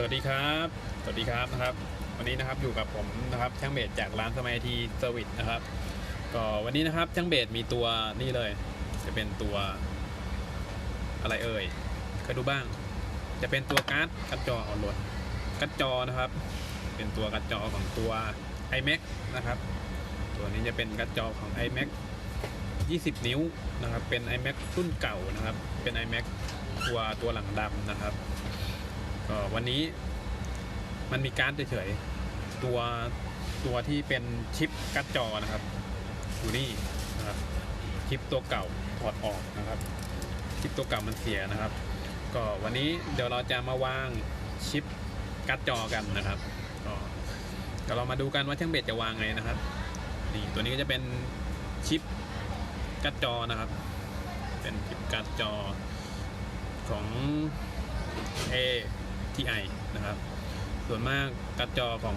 สวัสดีครับ สวัสดีครับนะครับ วันนี้นะครับอยู่กับผมนะครับช่างเบสจากร้านสมัยทีเซอร์วิสนะครับ ก็วันนี้นะครับช่างเบสมีตัวนี่เลย จะเป็นตัวอะไรเอ่ยเคยดูบ้าง จะเป็นตัวการ์ดการ์ดจอออนโหลดการ์ดจอนะครับ เป็นตัวการ์ดจอของตัว iMac นะครับ ตัวนี้จะเป็นการ์ดจอของ iMac 20 นิ้วนะครับ เป็น iMac รุ่นเก่านะครับ เป็น iMac ตัวตัวหลังดำนะครับ วันนี้มันมีการ์ดเฉยๆตัวตัวที่เป็นชิปการ์ดจอนะครับอยู่นี่นะครับชิปตัวเก่าถอดออกนะครับชิปตัวเก่ามันเสียนะครับ ก็วันนี้เดี๋ยวเราจะมาวางชิปการ์ดจอกันนะครับก็เดี๋ยวเรามาดูกันว่าช่างเบสจะวางไงนะครับนี่ตัวนี้ก็จะเป็นชิปการ์ดจอนะครับ เป็นชิปการ์ดจอของ A TI นะครับ ส่วนมากกร์ดจอของ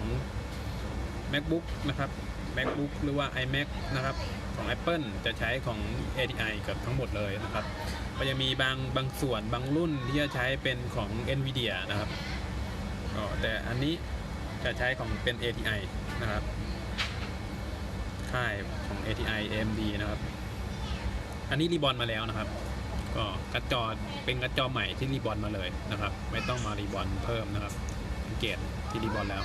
MacBook นะครับ MacBook หรือว่า iMac นะครับ ของ Apple จะใช้ของ ATI กับทั้งหมดเลยนะครับ ก็จะมีบางบางส่วนบางรุ่นที่จะใช้เป็นของ NVIDIA นะครับก็แต่อันนี้จะใช้ของเป็น ATI นะครับ ค่ายของ ATI AMD นะครับ อันนี้รีบอลมาแล้วนะครับ ก็กระจอเป็นกระจอใหม่ที่รีบอลมาเลยนะครับ ไม่ต้องมารีบอลเพิ่มนะครับสังเกตที่รีบอลแล้ว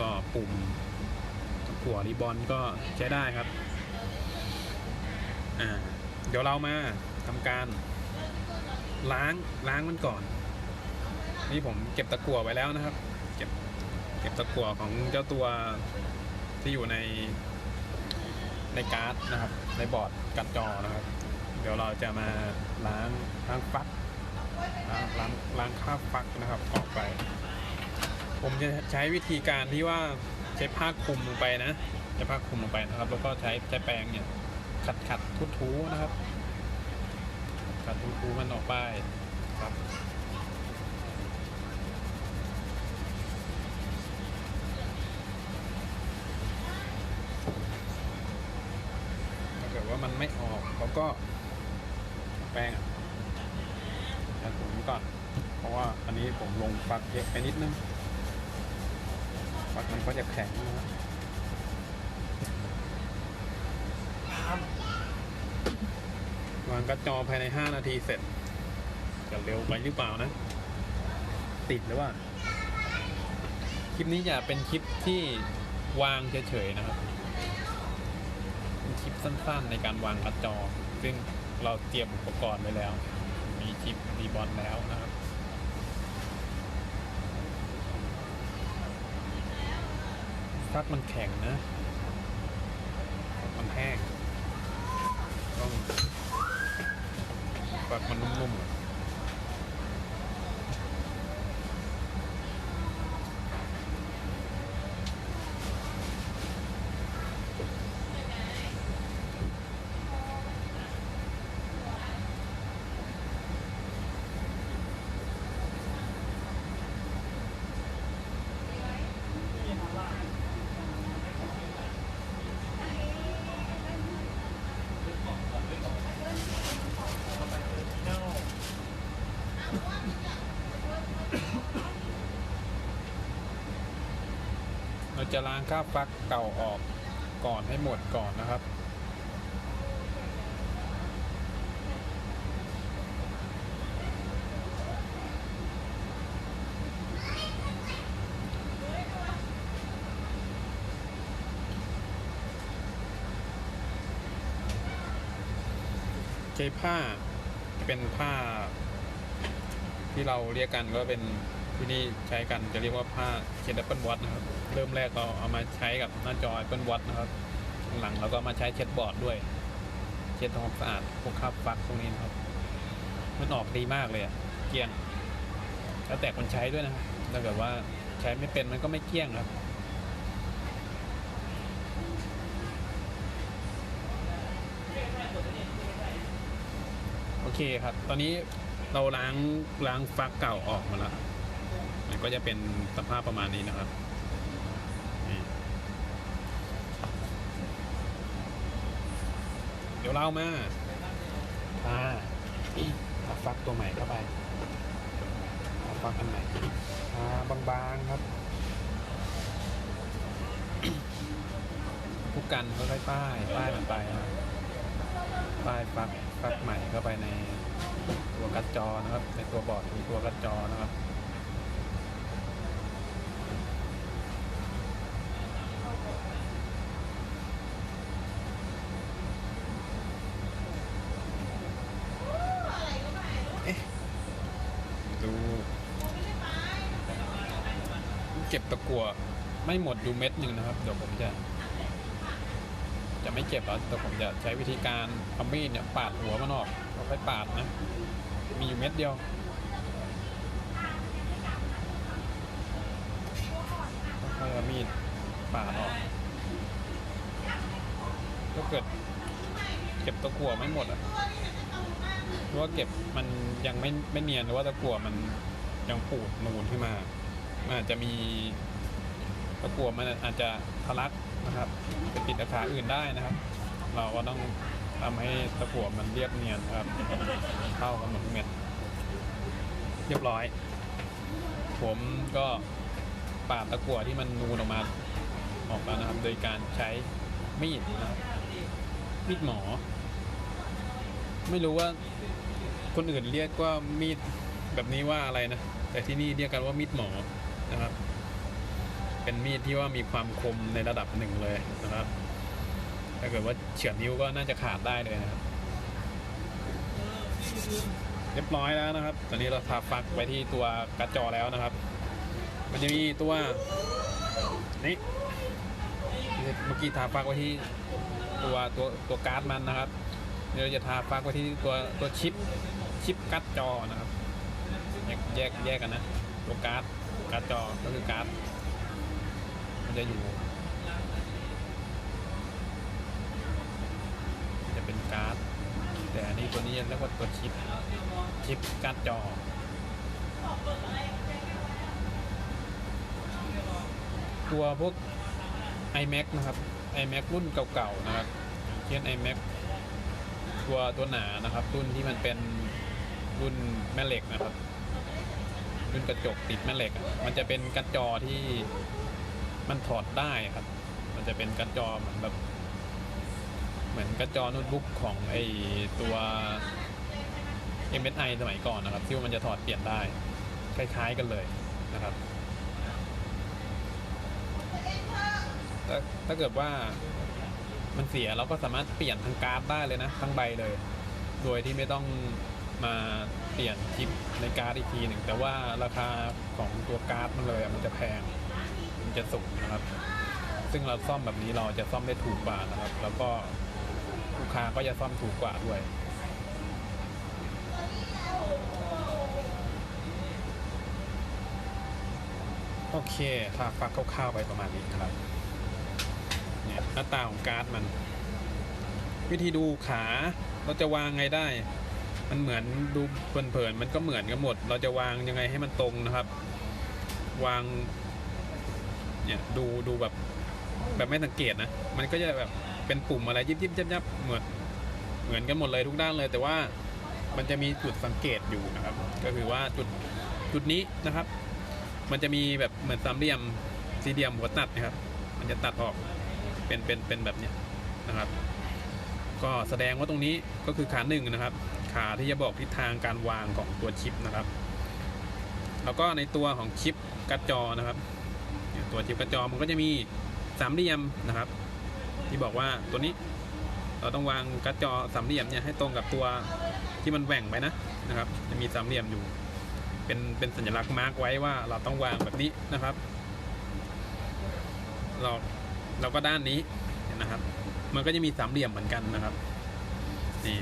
ก็ปุ่มหัวรีบอลก็ใช้ได้ครับอ่าเดี๋ยวเรามาทำการล้างล้างมันก่อน นี่ผมเก็บตะกั่วไว้แล้วนะครับ เก็บเก็บตะกั่วของเจ้าตัวที่อยู่ในในการ์ดนะครับ ในบอร์ดการ์ดจอนะครับ เดี๋ยวเราจะมาล้างล้างฟักล้างล้างล้างคราบฟักนะครับออกไป ผมจะใช้วิธีการที่ว่าใช้ผ้าคลุมลงไปนะใช้ผ้าคลุมลงไปนะครับ แล้วก็ใช้ใช้แปรงเนี่ยขัดขัดทุทูนะครับขัดทุทูมันออกไปครับถ้าเกิดว่ามันไม่ออกเราก็ ปรงอะขัดผมก่อน เพราะว่าอันนี้ผมลงฟักเยอะไปนิดนึงฟักมันก็จะแข็งนะครับวางกระจอภายใน 5 นาทีเสร็จจะเร็วไปหรือเปล่านะ ติดหรือว่า คลิปนี้จะเป็นคลิปที่วางเฉยๆนะครับ เป็นคลิปสั้นๆในการวางกระจอซึ่ง เราเตรียมอุปกรณ์ไว้แล้ว มีชิปดีบอลแล้วนะครับฟักมันแข็งนะ มันแห้ง ต้องฟักมันนุ่มๆอะเรา จะล้างคราบฟักเก่าออกก่อนให้หมดก่อนนะครับ ใช้ผ้าเป็นผ้าที่เราเรียกกันก็เป็น ที่นี่ใช้กันจะเรียกว่าผ้าเช็ด Apple Watch นะครับ เริ่มแรกเราเอามาใช้กับหน้าจอ Apple Watch นะครับ หลังเราก็มาใช้เช็ดบอร์ดด้วย เช็ดทำความสะอาดพวกคราบฟักพวกนี้นะครับ มันออกดีมากเลยอะเกลี้ยง แล้วแต่คนใช้ด้วยนะครับถ้าเกิดว่าใช้ไม่เป็นมันก็ไม่เกลี้ยงครับโอเคครับ ตอนนี้เราล้างล้างฟักเก่าออกมาแล้ว ก็จะเป็นสภาพประมาณนี้นะครับเดี๋ยวเรามาทาทาฟักตัวใหม่เข้าไปทาฟักอันไหนอ่าบางๆครับผู้กันค่อยๆป้าย ป้ายมันไปนะป้ายฟักฟักใหม่เข้าไปในตัวกัดจอนะครับ ในตัวบอร์ดมีตัวกัดจอนะครับ เก็บตะกัวไม่หมดอยู่เม็ดหนึ่งนะครับเดี๋ยวผมจะ จะไม่เก็บแล้วแต่ผมจะใช้วิธีการเอามีดเนี่ยปาดหัวมันออกแล้วค่อยปาดนะ มีอยู่เม็ดเดียวค่อยเอามีดปาดออกถ้าเกิด เก็บตะกัวไม่หมดอะหรือว่าเก็บมันยังไม่ไม่เนียนหรือว่าตะกัวมันยังปูดนูนขึ้นมา มันอาจจะมีตะกั่วมันอาจจะทะลักนะครับไปติดอาขาอื่นได้นะครับ เราก็ต้องทำให้ตะกั่วมันเรียบเนียนครับ เข้ากันหมดทุกเม็ด เรียบร้อย ผมก็ปาดตะกั่วที่มันนูนออกมาออกแล้วนะครับ โดยการใช้มีดนะครับมีดหมอ ไม่รู้ว่าคนอื่นเรียกว่ามีดแบบนี้ว่าอะไรนะ แต่ที่นี่เรียกกันว่ามีดหมอ นะครับ เป็นมีดที่ว่ามีความคมในระดับหนึ่งเลยนะครับ ถ้าเกิดว่าเฉือนนิ้วก็น่าจะขาดได้เลยนะครับ เรียบร้อยแล้วนะครับ ตอนนี้เราทาฟักไว้ที่ตัวการ์ดจอแล้วนะครับ มันจะมีตัวนี่เมื่อกี้ทาฟักไว้ที่ตัวตัวตัวการ์ดมันนะครับเดี๋ยวจะทาฟักไว้ที่ตัวตัวชิปชิปการ์ดจอนะครับแยกแยกแยกกันนะตัวการ์ด การ์ดจอก็คือการ์ดมันจะอยู่ จะเป็นการ์ด แต่อันนี้ตัวนี้เรียกว่าตัวชิปชิปการ์ดจอตัวพวก iMac นะครับ iMac รุ่นเก่าๆนะครับเช่น iMac ตัวตัวหนานะครับ รุ่นที่มันเป็นรุ่นแม่เหล็กนะครับ รุ่นกระจกติดแม่เหล็กมันจะเป็นกระจอที่มันถอดได้ครับ มันจะเป็นกระจอเหมือนแบบเหมือนกระจอโน้ตบุ๊กของไอตัว MSI สมัยก่อนนะครับ ที่ว่ามันจะถอดเปลี่ยนได้ คล้ายๆกันเลยนะครับถ้าถ้าเกิดว่ามันเสียเราก็สามารถเปลี่ยนทั้งการ์ดได้เลยนะ ทั้งใบเลย โดยที่ไม่ต้อง มาเปลี่ยนชิปในการ์ดอีกทีหนึ่งแต่ว่าราคาของตัวการ์ดมันเลยมันจะแพงมันจะสูงนะครับ ซึ่งเราซ่อมแบบนี้เราจะซ่อมได้ถูกกว่านะครับ แล้วก็ลูกค้าก็จะซ่อมถูกกว่าด้วยโอเคถ้าฟักคร่าวๆไปประมาณนี้ครับ เนี่ยหน้าตาของการ์ดมัน วิธีดูขาเราจะวางไงได้ มันเหมือนดูเพลินๆมันก็เหมือนกันหมด เราจะวางยังไงให้มันตรงนะครับ วาง เนี่ยดูดูแบบ แบบไม่สังเกตนะ มันก็จะแบบเป็นปุ่มอะไรยิบยิบยับยับเหมือนเหมือนกันหมดเลยทุกด้านเลย แต่ว่ามันจะมีจุดสังเกตอยู่นะครับ ก็คือว่าจุดจุดนี้นะครับ มันจะมีแบบเหมือนสามเหลี่ยมสี่เหลี่ยมหัวตัดนะครับ มันจะตัดออกเป็นเป็นเป็นแบบเนี้ยนะครับ ก็แสดงว่าตรงนี้ก็คือขาหนึ่งนะครับ ขาที่จะบอกทิศทางการวางของตัวชิปนะครับ แล้วก็ในตัวของชิปกร์ดจอนะครับ ตัวชิปกร์ดจอมันก็จะมีสามเหลี่ยมนะครับ ที่บอกว่าตัวนี้เราต้องวางกร์ดจอสามเหลี่ยมเนี่ยให้ตรงกับตัวที่มันแหว่งไปนะนะครับ จะมีสามเหลี่ยมอยู่ เป็นเป็นสัญลักษณ์มาร์กไว้ว่าเราต้องวางแบบนี้นะครับเราเราก็ด้านนี้นะครับ มันก็จะมีสามเหลี่ยมเหมือนกันนะครับนี่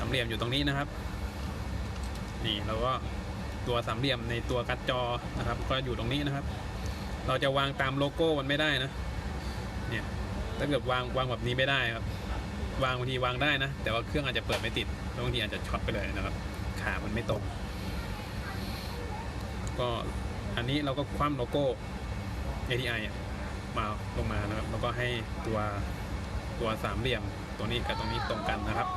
สามเหลี่ยมอยู่ตรงนี้นะครับ นี่เราก็ตัวสามเหลี่ยมในตัวการ์ดจอนะครับ ก็อยู่ตรงนี้นะครับ เราจะวางตามโลโก้มันไม่ได้นะ เนี่ยถ้าเกิดวางวางแบบนี้ไม่ได้ครับ วางบางทีวางได้นะ แต่ว่าเครื่องอาจจะเปิดไม่ติดบางทีอาจจะช็อตไปเลยนะครับ ขามันไม่ตรงก็อันนี้เราก็คว่ำโลโก้ ATI มาลงมานะครับ แล้วก็ให้ตัวตัวสามเหลี่ยมตัวนี้กับตรงนี้ตรงกันนะครับ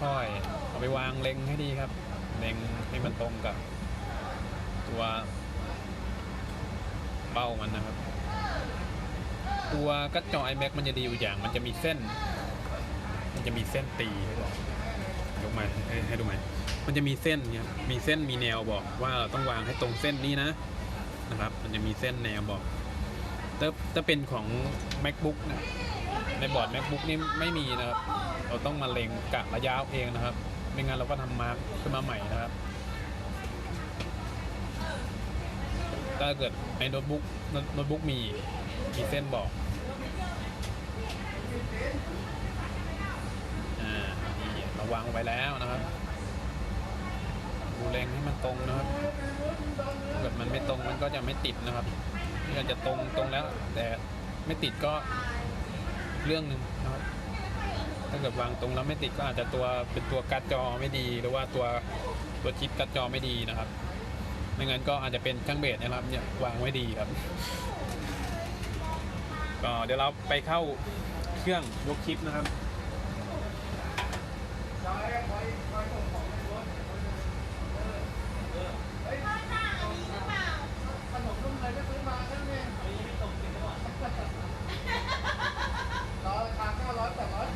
ค่อยๆเอาไปวางเล็งให้ดีครับ เล็งให้มันตรงกับ ตัวเป้ามันนะครับ ตัวกระจอ iMac มันจะดีอยู่อย่าง มันจะมีเส้น มันจะมีเส้นตีให้บอกยกมาให้ดูไหมมันจะมีเส้นเนี่ยมีเส้นมีแนวบอกว่าเราต้องวางให้ตรงเส้นนี้นะนะครับ มันจะมีเส้นแนวบอกถ้าถ้าเป็นของ macbook นะในบอร์ด macbook นี่ไม่มีนะครับ เราต้องมาเล็งกะระยะเองนะครับ ไม่งั้นเราก็ทำมาร์กขึ้นมาใหม่นะครับ ถ้าเกิดในโน้ตบุ๊กโน้ตบุ๊กมีมีเส้นบอกอ่านี่เราวางไว้แล้วนะครับดูแรงให้มันตรงนะครับถ้าเกิดมันไม่ตรงมันก็จะไม่ติดนะครับนี่อาจจะตรงตรงแล้ว แต่ไม่ติดก็เรื่องหนึ่งนะครับ ถ้าเกิดวางตรงแล้วไม่ติดก็อาจจะตัวเป็นตัวการ์ดจอไม่ดี หรือว่าตัวตัวชิปการ์ดจอไม่ดีนะครับ ไม่งั้นก็อาจจะเป็นช่างเบสนะครับเนี่ยวางไว้ดีครับก็เดี๋ยวเราไปเข้าเครื่องยกชิปนะครับ ร้อยราคาเก้าร้อยแปดร้อย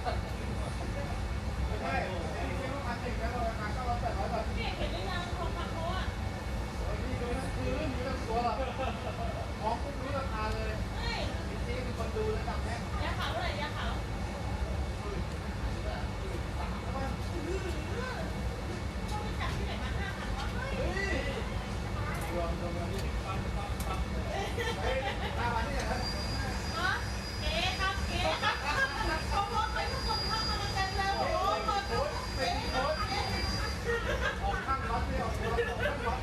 ไม่ใช่ไม่ใช่ว่าพันหนึ่งนะราคาเก้าร้อยแปดร้อยบาทนี่ดูทั้งคืนมีทั้งตัวมองปุ๊บรู้ราคาเลยจริงๆมีคนดูระดับเนี้ยรวมรวมกันนี่ห้าพันนี่เหรอ ออกข้างรถไม่ออกตัวออกข้างรถ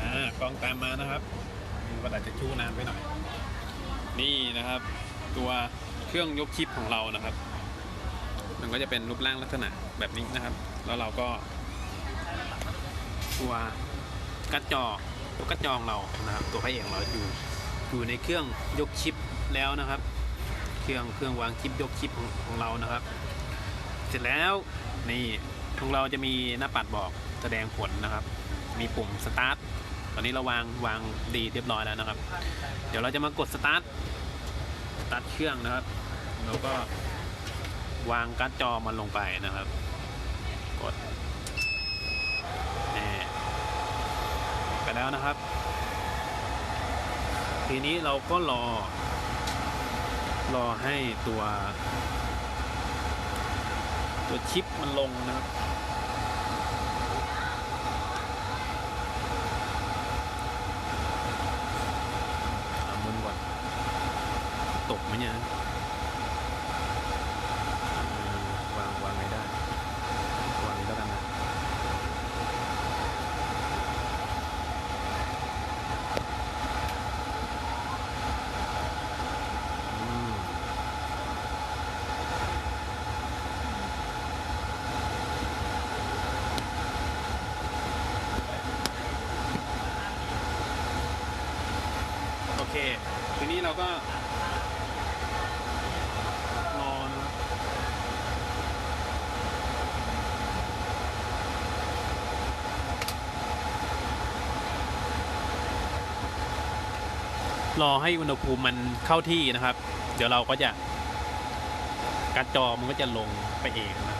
อ่ากล้อง ตามมานะครับมันอาจจะชู้นานไปหน่อย นี่นะครับ ตัวเครื่องยกชิปของเรานะครับ มันก็จะเป็นรูปร่างลักษณะแบบนี้นะครับ แล้วเราก็ ตัวกัดจอตัวกัดจอของเรานะครับ ตัวพระเอกของเราอยู่อยู่ในเครื่องยกชิปแล้วนะครับ เครื่องเครื่องวางชิปยกชิปของของเรานะครับ เสร็จแล้วนี่ของเราจะมีหน้าปัดบอกแสดงผลนะครับ มีปุ่มสตาร์ท อนนี้เราวางวางดีเรียบร้อยแล้วนะครับ เดี๋ยวเราจะมากดสตาร์ทสตาร์ทเครื่องนะครับแล้วก็วางการ์ดจอมันลงไปนะครับ กดนี่ไปแล้วนะครับ ทีนี้เราก็รอ รอให้ตัว ตัวชิปมันลงนะครับ อ่ามุนก่อน ตกไหมเนี่ยวางวางไงได้วางนี้แล้วกันนะโอเค ทีนี้เราก็ รอนะครับ รอให้อุณหภูมิมันเข้าที่นะครับ เดี๋ยวเราก็จะการ์ดจอมันก็จะลงไปเองนะ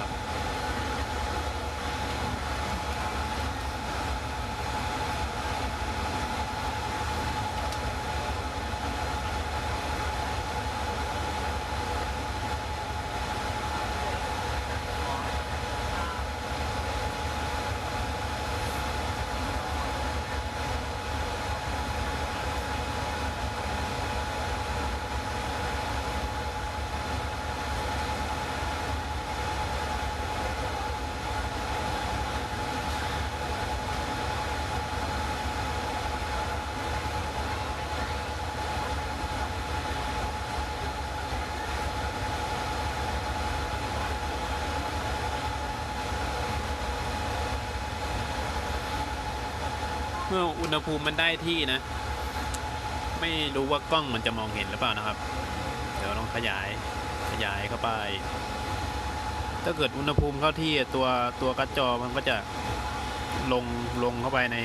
เมื่ออุณหภูมิมันได้ที่นะ ไม่รู้ว่ากล้องมันจะมองเห็นหรือเปล่านะครับ เดี๋ยวลองขยายขยายเข้าไป ถ้าเกิดอุณหภูมิเข้าที่ตัวตัวกระจอมันก็จะลงลงเข้าไปใน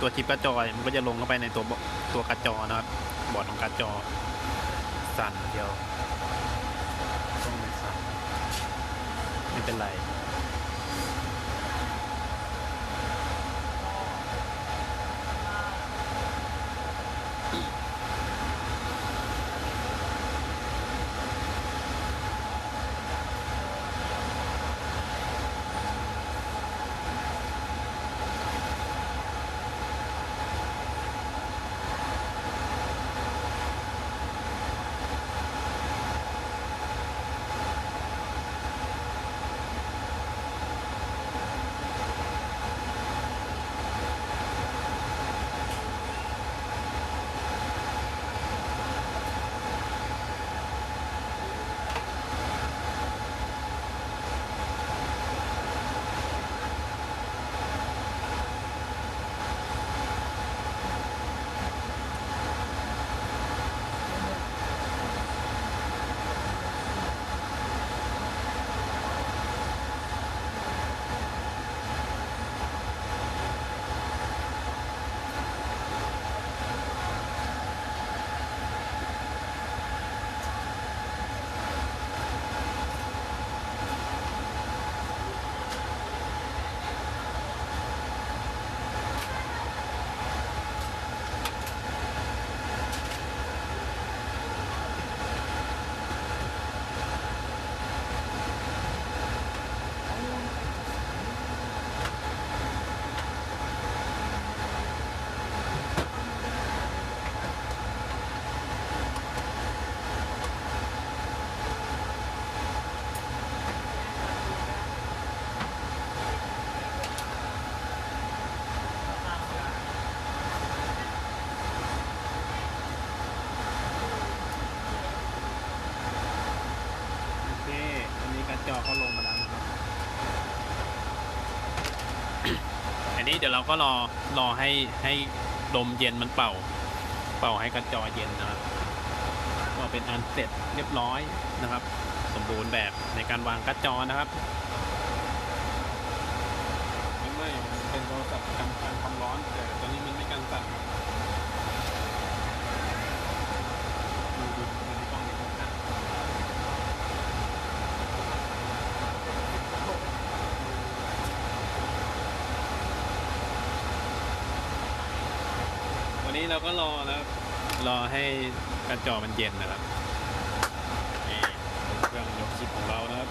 ตัวชิปกระจอมันก็จะลงเข้าไปในตัวตัวกระจอนะครับ บอร์ดของกระจอ สั่นเดียวต้องสั่นไม่เป็นไร เดี๋ยวเราก็รอรอให้ให้ลมเย็นมันเป่า เป่าให้กระจอเย็นนะครับก็เป็นอันเสร็จเรียบร้อยนะครับ สมบูรณ์แบบในการวางกระจอนะครับไม่ไม่เป็นโทรศัพท์กันกันความร้อนแต่ตอนนี้มันไม่กันสั่นครับดูดูดูในกล้องดีกว่านะ วั นี้เราก็รอแล้วรอให้กระจอมันเย็นนะครับนี่เครื่องยกชิปของเรานะครับ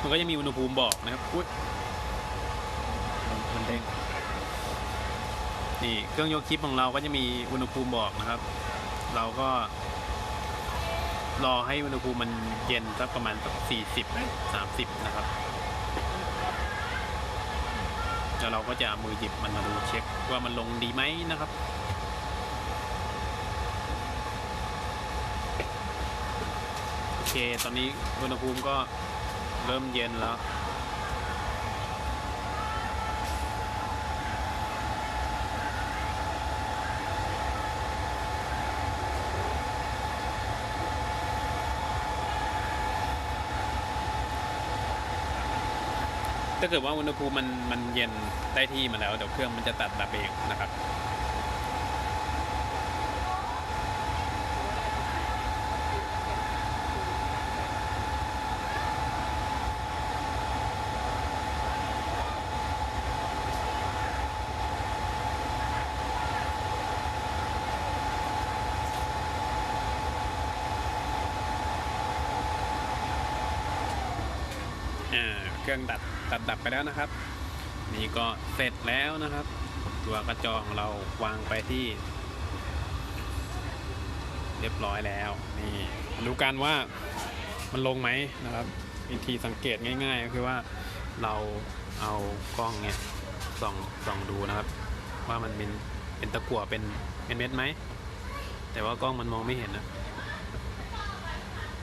มันก็จะมีอุณหภูมิบอกนะครับอุ๊ยมันเด้งนี่เครื่องยกชิปของเราก็จะมีอุณหภูมิบอกนะครับ เราก็ รอให้อุณหภูมิมันเย็นสักประมาณสักสี่สิบสามสิบนะครับแล้วเราก็จะมือหยิบมันมาดูเช็ค ว่ามันลงดีไหมนะครับ โอเค ตอนนี้อุณหภูมิก็เริ่มเย็นแล้ว ถ้าเกิดว่าอุณหภูมิมันมันเย็นได้ที่มาแล้วเดี๋ยวเครื่องมันจะตัดดับเองนะครับ อ่าเครื่อง ดัดตัดดับไปแล้วนะครับ นี่ก็เสร็จแล้วนะครับ ตัวกระจอของเราวางไปที่ เรียบร้อยแล้วนี่ดูกันว่ามันลงไหมนะครับวิธีสังเกตง่ายๆก็คือว่าเราเอากล้องเนี่ยส่องส่องดูนะครับ ว่ามันเป็นเป็นตะกั่วเป็นเป็นเม็ดไหมแต่ว่ากล้องมันมองไม่เห็นนะ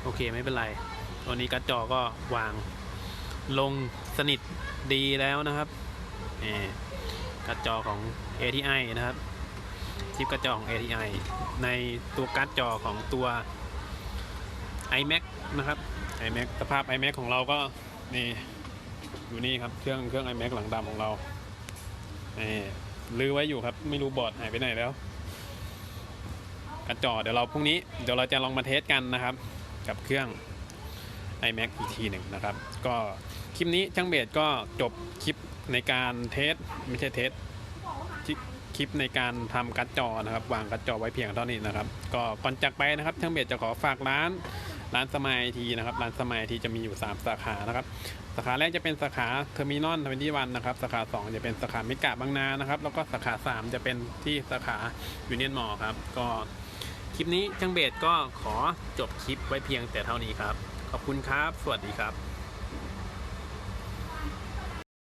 โอเคไม่เป็นไร ตัวนี้กระจอก็วางลง สนิทดีแล้วนะครับกร์ดจอของ ATI นะครับ ชิปกร์ดจอของ ATI ในตัวการ์ดจอของตัว iMac นะครับ iMac สภาพ iMac ของเราก็นี่อยู่นี่ครับเครื่องเครื่อง iMac หลังดำของเรานี่ลือไว้อยู่ครับ ไม่รู้บอร์ดหายไปไหนแล้วกร์ดจอเดี๋ยวเราพรุ่งนี้เดี๋ยวเราจะลองมาเทสกันนะครับ กับเครื่อง iMac อีกทีหนึ่งนะครับ ก็ ลิปนี้ช่างเบสก็จบคลิปในการเทสไม่ใช่เทสคลิปในการทำการ์ดจอนะครับ วางกร์ดจอไว้เพียงเท่านี้นะครับ ก็ก่อนจากไปนะครับช่างเบสจะขอฝากร้านร้านสมัยทีนะครับร้านสมัยทีจะมีอยู่ 3 สาขานะครับสาขาแรกจะเป็นสาขาเทอร์มินอลทเวนตี้วันนะครับสาขา 2 จะเป็นสาขามิกะบางนานะครับแล้วก็สาขา 3 จะเป็นที่สาขายูเนียนมอลครับก็คลิปนี้ช่างเบสก็ขอจบคลิปไว้เพียงแต่เท่านี้ครับ ขอบคุณครับ สวัสดีครับ